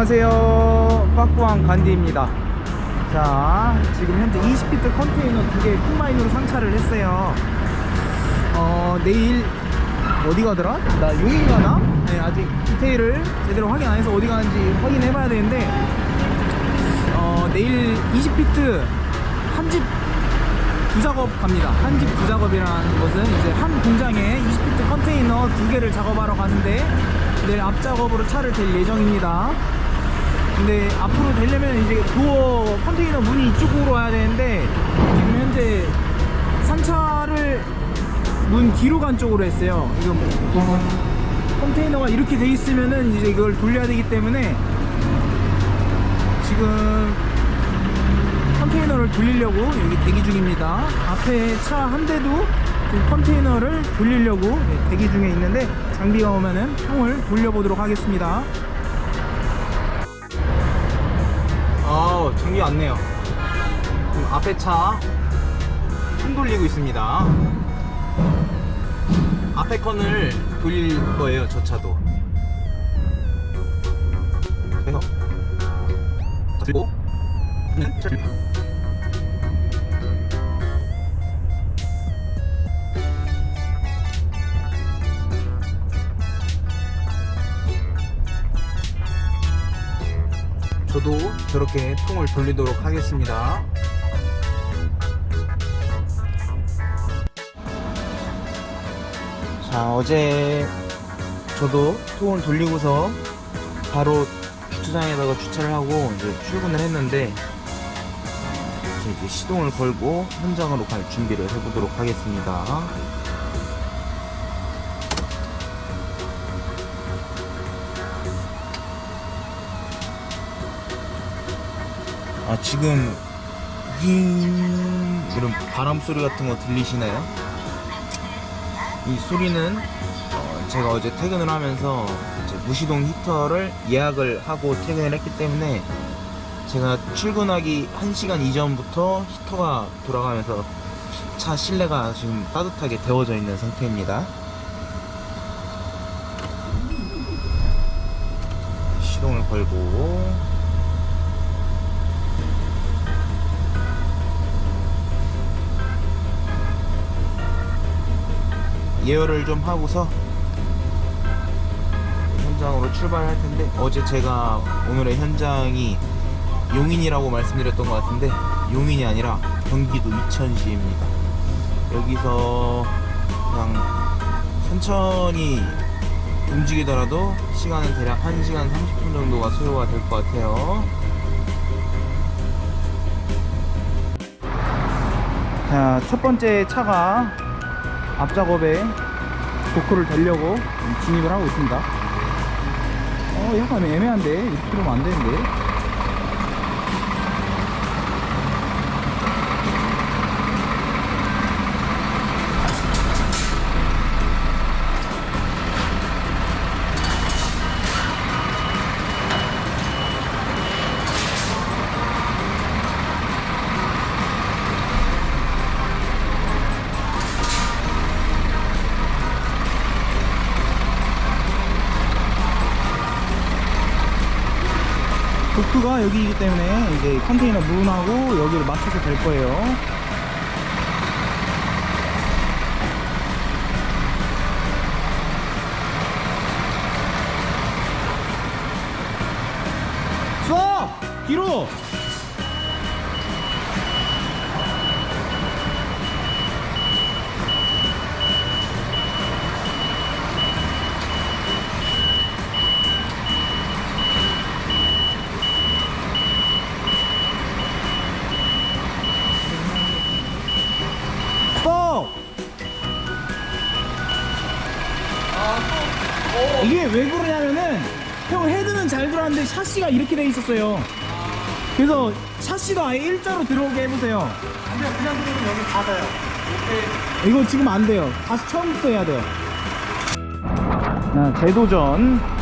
안녕하세요 빠꾸왕 간디입니다 자 지금 현재 20피트 컨테이너 두개 콩마인으로 상차를 했어요 어 내일 어디 가더라? 나 용인 가나? 네 아직 디테일을 제대로 확인 안 해서 어디 가는지 확인해 봐야 되는데 어 내일 20피트 한 집 두 작업 갑니다. 한 집 두 작업이라는 것은 이제 한 공장에 20피트 컨테이너 두 개를 작업하러 가는데 내일 앞 작업으로 차를 댈 예정입니다. 근데 앞으로 되려면 이제 도어 컨테이너 문이 이쪽으로 와야 되는데 지금 현재 상차를 문 뒤로 간 쪽으로 했어요. 이거 뭐 컨테이너가 이렇게 돼 있으면은 이제 이걸 돌려야 되기 때문에 지금 컨테이너를 돌리려고 여기 대기 중입니다. 앞에 차 한 대도 컨테이너를 돌리려고 예, 대기 중에 있는데 장비가 오면은 형을 돌려보도록 하겠습니다. 아, 장비 왔네요. 지금 앞에 차총 돌리고 있습니다. 앞에 컨을 돌릴 거예요, 저 차도. 그래서 들고 저도 저렇게 통을 돌리도록 하겠습니다. 자, 어제 저도 통을 돌리고서 바로 주차장에다가 주차를 하고 이제 출근을 했는데 이제 시동을 걸고 현장으로 갈 준비를 해보도록 하겠습니다. 아 지금 윙 이런 바람 소리 같은 거 들리시나요? 이 소리는 어, 제가 어제 퇴근을 하면서 무시동 히터를 예약을 하고 퇴근을 했기 때문에 제가 출근하기 1시간 이전부터 히터가 돌아가면서 차 실내가 지금 따뜻하게 데워져 있는 상태입니다. 시동을 걸고 예열을 좀 하고서 현장으로 출발할 텐데 어제 제가 오늘의 현장이 용인이라고 말씀드렸던 것 같은데 용인이 아니라 경기도 이천시입니다. 여기서 그냥 천천히 움직이더라도 시간은 대략 1시간 30분 정도가 소요가 될 것 같아요. 자, 첫 번째 차가 앞 작업에 도크를 대려고 진입을 하고 있습니다. 어, 약간 애매한데? 이렇게 그러면 안 되는데? 도크가 여기이기 때문에 이제 컨테이너 문하고 여기를 맞춰서 될 거예요. 샤시가 이렇게 돼 있었어요. 그래서 샤시도 아예 일자로 들어오게 해보세요. 아니요 그냥 들으면 여기 닫아요 이거 지금 안 돼요. 다시 처음부터 해야 돼요. 자, 재도전.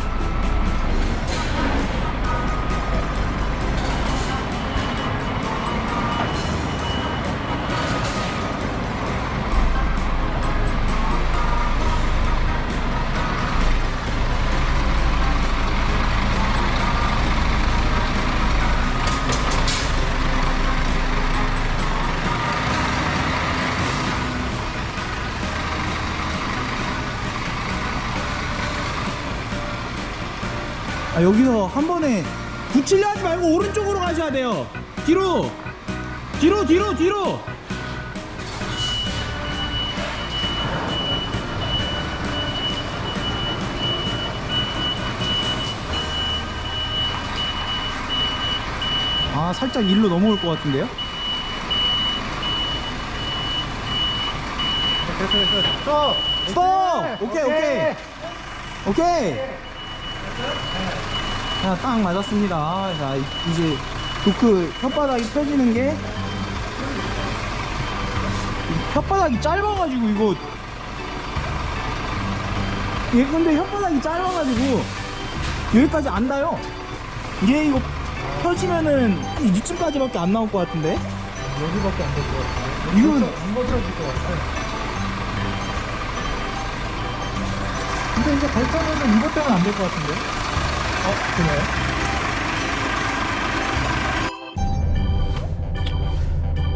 아, 여기서 한 번에 붙이려 하지 말고 오른쪽으로 가셔야 돼요. 뒤로, 뒤로, 뒤로, 뒤로. 아, 살짝 일로 넘어올 것 같은데요? 됐어 됐어 스톱 스톱! 오케이, 오케이. 오케이. 자, 딱 맞았습니다. 자, 이- 이제 도크 혓바닥이 펴지는 게이 혓바닥이 짧아가지고 이거 얘 근데 혓바닥이 짧아가지고 여기까지 안 닿아요. 얘 이거 펴지면은 이쯤까지밖에 안 나올 것 같은데? 여기밖에 안 될 것 같아 이건 안 버텨질 것 같아 근데 이제 발전에는 이것 때문에 안 될 것 같은데? 어 그래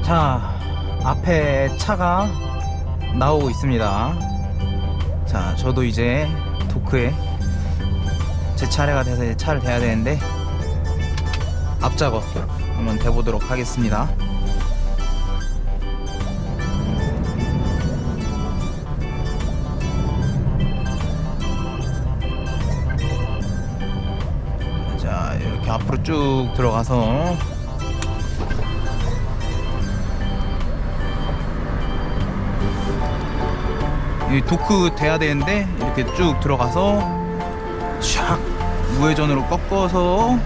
자, 앞에 차가 나오고 있습니다. 자, 저도 이제 도크에 제 차례가 돼서 이제 차를 대야 되는데 앞작업 한번 대보도록 하겠습니다. 쭉 들어가서. 이 도크 돼야 되는데 이렇게 쭉 들어가서 샥 우회전으로 꺾어서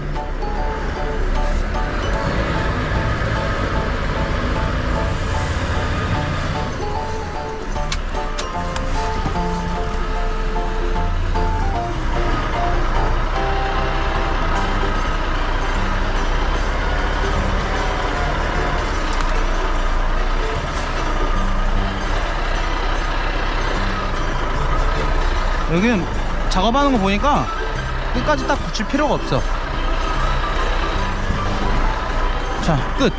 여기는 작업하는 거 보니까 끝까지 딱 붙일 필요가 없어. 자, 끝.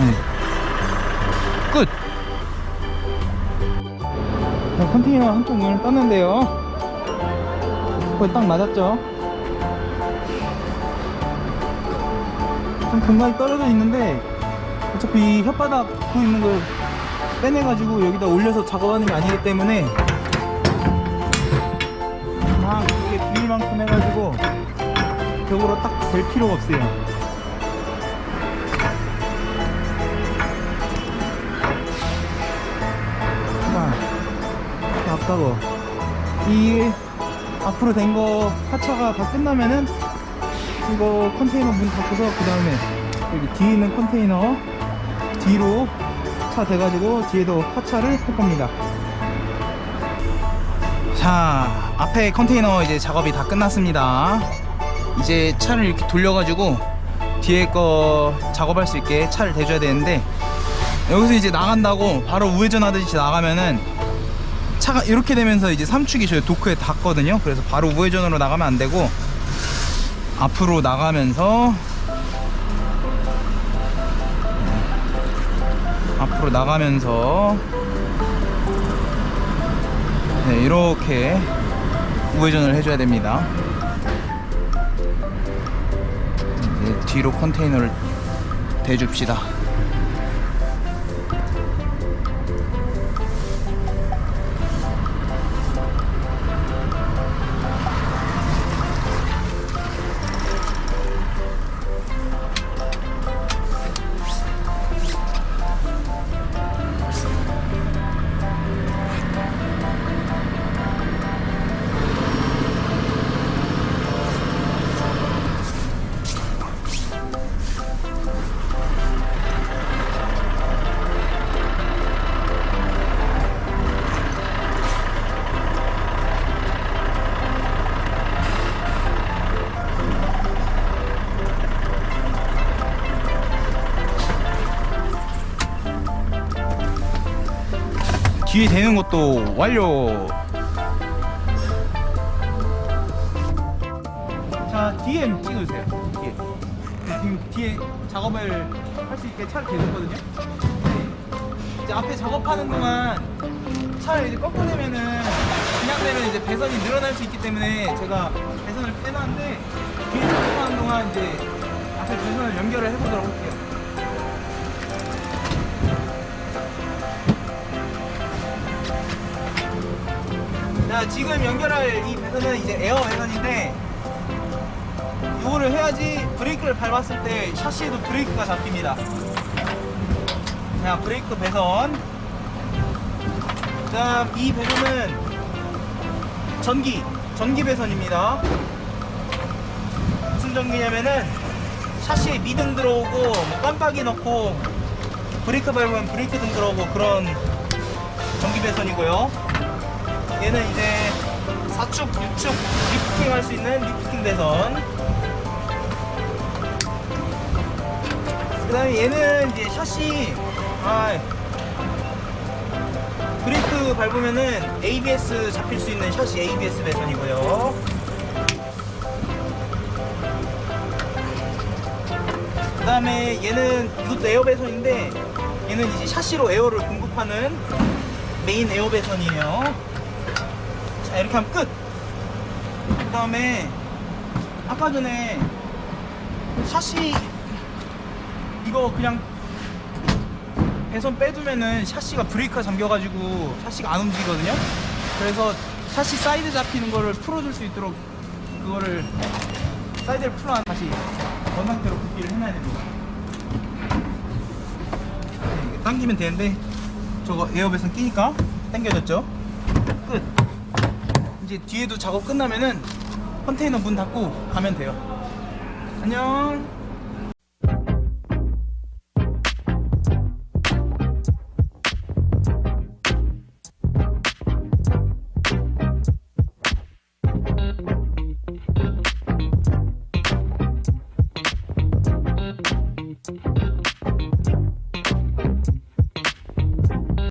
네. 끝. 자, 컨테이너 한쪽 문을 떴는데요. 거의 딱 맞았죠? 좀 공간이 떨어져 있는데 어차피 이 혓바닥 붙어 있는 걸 빼내가지고 여기다 올려서 작업하는 게 아니기 때문에 막 이게 비닐만큼 해가지고 벽으로 딱 될 필요가 없어요. 자, 아까고 이 앞으로 된 거 하차가 다 끝나면은 이거 컨테이너 문 닫고서 그 다음에 여기 뒤에 있는 컨테이너 뒤로 차 돼가지고 뒤에도 하차를 할 겁니다. 자, 앞에 컨테이너 이제 작업이 다 끝났습니다. 이제 차를 이렇게 돌려가지고 뒤에 거 작업할 수 있게 차를 대줘야 되는데 여기서 이제 나간다고 바로 우회전 하듯이 나가면은 차가 이렇게 되면서 이제 삼축이 저희 도크에 닿거든요. 그래서 바로 우회전으로 나가면 안 되고 앞으로 나가면서 앞으로 나가면서 네, 이렇게 우회전을 해줘야 됩니다. 이제 뒤로 컨테이너를 대줍시다. 뒤에 대는 것도 완료. 자 뒤에 찍으세요. 뒤에. 지금 뒤에 작업을 할 수 있게 차를 대줬거든요. 네. 이제 앞에 작업하는 동안 차를 이제 꺾어내면은 그냥 되면 이제 배선이 늘어날 수 있기 때문에 제가 배선을 빼놨는데 뒤에 작업하는 동안 이제 앞에 배선을 연결을 해보도록 할게요. 자 지금 연결할 이 배선은 이제 에어 배선인데 이거를 해야지 브레이크를 밟았을 때 샤시에도 브레이크가 잡힙니다. 자 브레이크 배선 자, 이 배선은 전기, 전기 배선입니다. 무슨 전기냐면은 샤시에 미등 들어오고 뭐 깜빡이 넣고 브레이크 밟으면 브레이크 등 들어오고 그런 전기 배선이고요. 얘는 이제 4축, 6축 리프팅 할 수 있는 리프팅 배선. 그 다음에 얘는 이제 샤시, 아, 브레이크 밟으면은 ABS 잡힐 수 있는 샷이 ABS 배선이고요. 그 다음에 얘는 이것도 에어 배선인데 얘는 이제 샤시로 에어를 공급하는 메인 에어 배선이에요. 자 이렇게 하면 끝. 그 다음에 아까 전에 샤시 이거 그냥 배선 빼두면은 샤시가 브레이크가 잠겨가지고 샤시가 안 움직이거든요. 그래서 샤시 사이드 잡히는 거를 풀어줄 수 있도록 그거를 사이드를 풀어 다시 원 상태로 굽기를 해놔야 됩니다. 네, 당기면 되는데 저거 에어 배선 끼니까 당겨졌죠. 끝. 이제 뒤에도 작업 끝나면은 컨테이너 문 닫고 가면 돼요. 안녕.